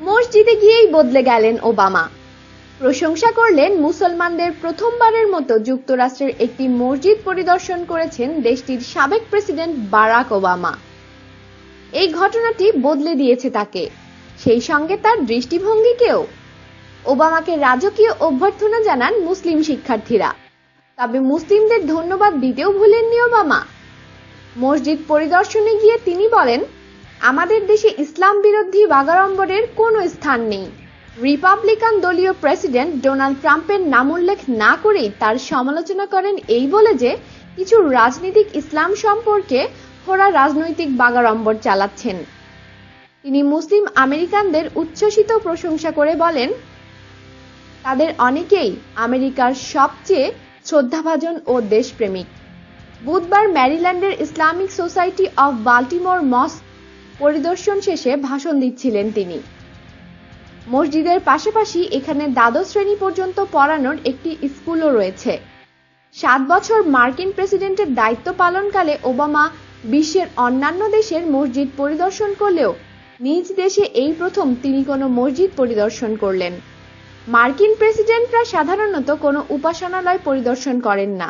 মসজিদে গিয়েই বদলে গেলেন ওবামা। প্রশংসা করলেন মুসলমানদের প্রথমবারের মতো যুক্তরাষ্ট্রের একটি মসজিদ পরিদর্শন করেছেন দেশটির সাবেক প্রেসিডেন্ট বারাক ওবামা। এই ঘটনাটি বদলে দিয়েছে তাকে। সেই সঙ্গে তার দৃষ্টিভঙ্গিকেও। ওবামাকে রাজকীয় অভ্যর্থনা জানান মুসলিম শিক্ষার্থীরা। তবে মুসলিমদের ধন্যবাদ দিতেও ভুলেননি ওবামা। মসজিদ পরিদর্শনে গিয়ে তিনি বলেন আমাদের দেশে ইসলাম বিরোধী বাগাড়ম্বরের কোনো স্থান নেই। রিপাবলিকান দলীয় প্রেসিডেন্ট ডোনাল্ড ট্রাম্পের নাম উল্লেখ না করেই তার সমালোচনা করেন এই বলে যে, কিছু রাজনীতিক ইসলাম সম্পর্কে খোড়া রাজনৈতিক বাগাড়ম্বর চালাচ্ছেন। তিনি মুসলিম আমেরিকানদের উচ্ছ্বসিত প্রশংসা করে বলেন, তাদের অনেকেই আমেরিকার সবচেয়ে শ্রদ্ধাভাজন ও দেশপ্রেমিক। বুধবার ম্যারিল্যান্ডের Islamic society of Baltimore mosque পরিদর্শন শেষে ভাষণ দিচ্ছিলেন তিনি। মসজিদের পাশাপাশি এখানে দ্বাদশ শ্রেণি পর্যন্ত পড়ানোর একটি স্কুলও রয়েছে। সাত বছর মার্কিন প্রেসিডেন্টের দায়িত্ব পালনকালে ওবামা বিশ্বের অন্যান্য দেশের মসজিদ পরিদর্শন করলেও নিজ দেশে এই প্রথম তিনি কোনো মসজিদ পরিদর্শন করলেন। মার্কিন প্রেসিডেন্টরা সাধারণত কোনো উপাসনালয় পরিদর্শন করেন না।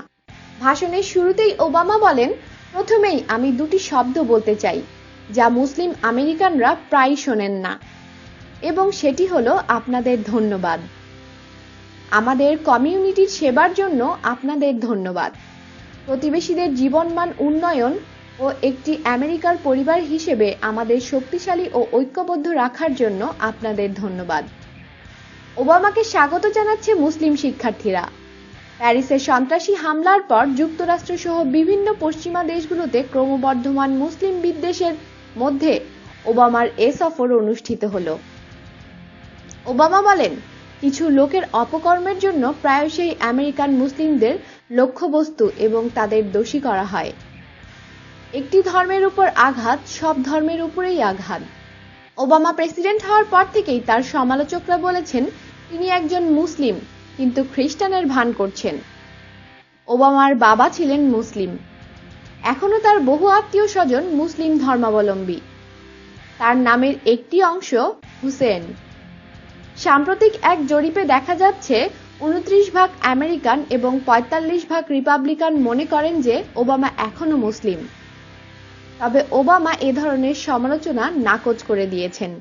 ভাষণের শুরুতেই ওবামা বলেন, প্রথমেই আমি দুটি শব্দ বলতে চাই। যা মুসলিম আমেরিকানরা প্রায় শোনেন না। এবং সেটি হলো আপনাদের ধন্যবাদ। আমাদের কমিউনিটির সেবার জন্য আপনাদের ধন্যবাদ। প্রতিবেশীদের জীবনমান উন্নয়ন ও একটি আমেরিকার পরিবার হিসেবে আমাদের শক্তিশালী ও ঐক্যবদ্ধ রাখার জন্য আপনাদের ধন্যবাদ। ওবামাকে স্বাগত জানাচ্ছে মুসলিম শিক্ষার্থীরা। প্যারিসের সন্ত্রাসী হামলার পর যুক্তরাষ্ট্র সহ বিভিন্ন পশ্চিমা দেশগুলোতে ক্রমবর্ধমান মুসলিম বিদ্বেষের মধ্যে ওবামার এ সফর অনুষ্ঠিত হলো। ওবামা বলেন, কিছু লোকের অপকর্মের জন্য প্রায়শই আমেরিকান মুসলিমদের লক্ষ্যবস্তু এবং তাদের দোষী করা হয়। একটি ধর্মের উপর আঘাত সব ধর্মের উপরেই আঘাত। ওবামা প্রেসিডেন্ট হওয়ার পর থেকেই তার সমালোচকরা বলেছেন, তিনি একজন মুসলিম, কিন্তু খ্রিস্টানের ভান করছেন। ওবামার বাবা ছিলেন মুসলিম। এখনও তার বহু আত্মীয় স্বজন মুসলিম ধর্মাবলম্বী। তার নামের একটি অংশ হুসেন। সাম্প্রতিক এক জরিপে দেখা যাচ্ছে, উনত্রিশ ভাগ আমেরিকান এবং পঁয়তাল্লিশ ভাগ রিপাবলিকান মনে করেন যে ওবামা এখনও মুসলিম। তবে ওবামা এ ধরনের সমালোচনা নাকচ করে দিয়েছেন।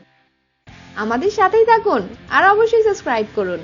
আমাদের সাথেই থাকুন আর অবশ্যই সাবস্ক্রাইব করুন।